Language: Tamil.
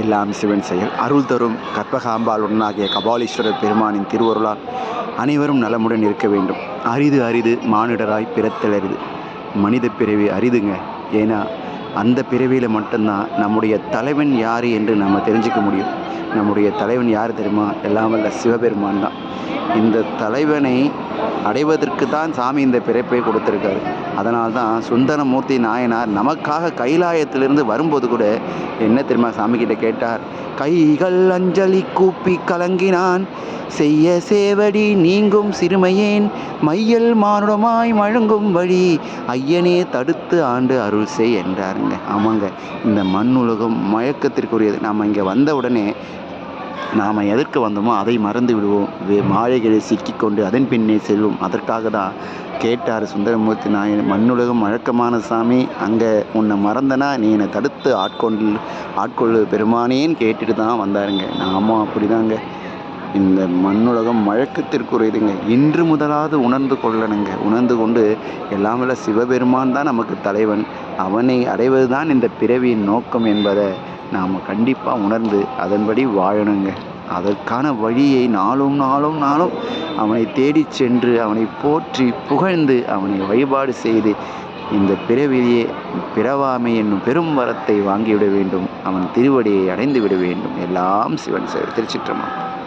எல்லாம் சிவன் செயல். அருள் தரும் கற்பகாம்பாள் உடனாகிய கபாலீஸ்வரர் பெருமானின் திருவருளால் அனைவரும் நலமுடன் இருக்க வேண்டும். அரிது அரிது மானிடராய் பிறத்தல் அரிது மனித பிறவி அரிதுங்க. ஏன்னா அந்த பிறவியில் மட்டும்தான் நம்முடைய தலைவன் யார் என்று நம்ம தெரிஞ்சுக்க முடியும். நம்முடைய தலைவன் யார் தெரியுமா? எல்லாம் வல்ல சிவபெருமான் தான். இந்த தலைவனை அடைவதற்கு தான் சாமி இந்த பிறப்பை கொடுத்துருக்காரு. அதனால் தான் சுந்தரமூர்த்தி நாயனார் நமக்காக கைலாயத்திலிருந்து வரும்போது கூட என்ன தெரியுமா சாமி கிட்ட கேட்டார்? கைகள் அஞ்சலி கூப்பி கலங்கினான் செய்ய சேவடி நீங்கும் சிறுமையேன் மையல் மானுடமாய் மழுங்கும் வழி ஐயனே தடுத்து ஆண்டு அருள் செய் என்றாருங்க. ஆமாங்க இந்த மண்ணுலகம் மயக்கத்திற்குரியது. நாம் இங்கே வந்த உடனே நாம் எதற்கு வந்தோமோ அதை மறந்து விடுவோம். வே சிக்கிக்கொண்டு அதன் பின்னே செல்வோம். அதற்காக தான் கேட்டார் சுந்தரமூர்த்தி நாயன். மண்ணுலகம் வழக்கமான சாமி. அங்கே உன்னை மறந்தனா நீ என்னை தடுத்து ஆட்கொண்டு ஆட்கொள்ளு. பெருமானேன்னு கேட்டுட்டு தான் வந்தாருங்க. நாமும் அப்படிதாங்க. இந்த மண்ணுலகம் வழக்கத்திற்குரியதுங்க. இன்று முதலாவது உணர்ந்து கொள்ளணுங்க. உணர்ந்து கொண்டு எல்லாம் சிவபெருமான் தான் நமக்கு தலைவன். அவனை அடைவது தான் இந்த பிறவியின் நோக்கம் என்பதை நாம் கண்டிப்பாக உணர்ந்து அதன்படி வாழணுங்க. அதற்கான வழியை நாளும் நாளும் நாளும் அவனை தேடி சென்று அவனை போற்றி புகழ்ந்து அவனை வழிபாடு செய்து இந்த பிறவிலேயே பிறவாமை என்னும் பெரும் வரத்தை வாங்கிவிட வேண்டும். அவன் திருவடியை அடைந்து விட வேண்டும். எல்லாம் சிவன் சேவை திருச்சிற்றமா